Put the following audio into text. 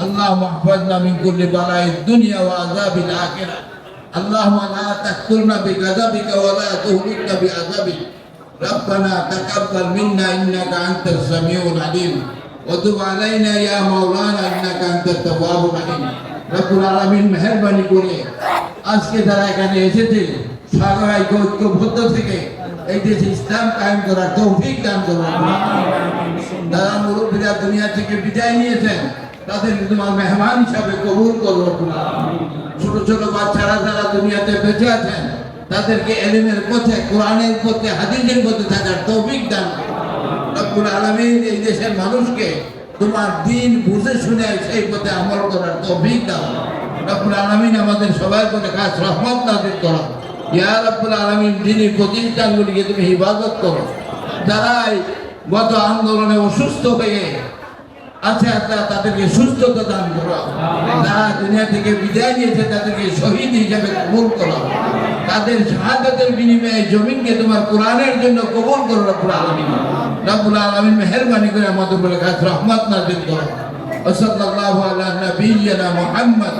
اللهم احفظنا من كل بلاء الدنيا وعذاب الآخرة اللهم لا تقتلنا بغضبك ولا تهلكنا بعذابك ربنا تقبل منا إنك أنت السميع العليم وتب علينا يا مولانا إنك أنت التواب الرحيم রব্বুল আলামিন মেহেরবানি করে আজকে যারা এখানে এসেছে সারাইক ঐক্যবদ্ধ থেকে এই দেশে ইসলাম কায়েম করার তৌফিক দান করুন যারা মুরব্বীরা দুনিয়া থেকে বিদায় নিয়েছেন তাদেরকে তোমার মেহমান হিসাবে কবুল করো রব্বুল ছোট ছোট বাচ্চারা যারা দুনিয়াতে বেঁচে আছেন তাদেরকে এলিমের পথে, কোরআনের পথে, হাদিসের পথে থাকার তৌফিক দান। রব্বুল আলামিন এই দেশের মানুষকে তোমার দিন বুঝে শুনে সেই পথে আমল করার তৌফিক দাও। রব্বুল আলামিন আমাদের সবার প্রতি কাজ রহমত নাজির করো। ইয়া রব্বুল আলামিন দিনই প্রতিষ্ঠানগুলিকে তুমি হিফাজত করো। যারাই গত আন্দোলনে অসুস্থ হয়ে আছে আল্লাহ তাদেরকে সুস্থতা দান করো। যারা দুনিয়া থেকে বিদায় নিয়েছে তাদেরকে শহীদ হিসাবে কবুল করো। তাদের শাহাদাতের বিনিময়ে জমিনকে তোমার কোরআনের জন্য কবুল করো রব্বুল আলামিন। রব্বুল আলামিন মেহেরবানি করে আমাদের বলে কাজ রহমত নাজিল করো। সাল্লাল্লাহু আলা নবিয়্যিনা মুহাম্মদ।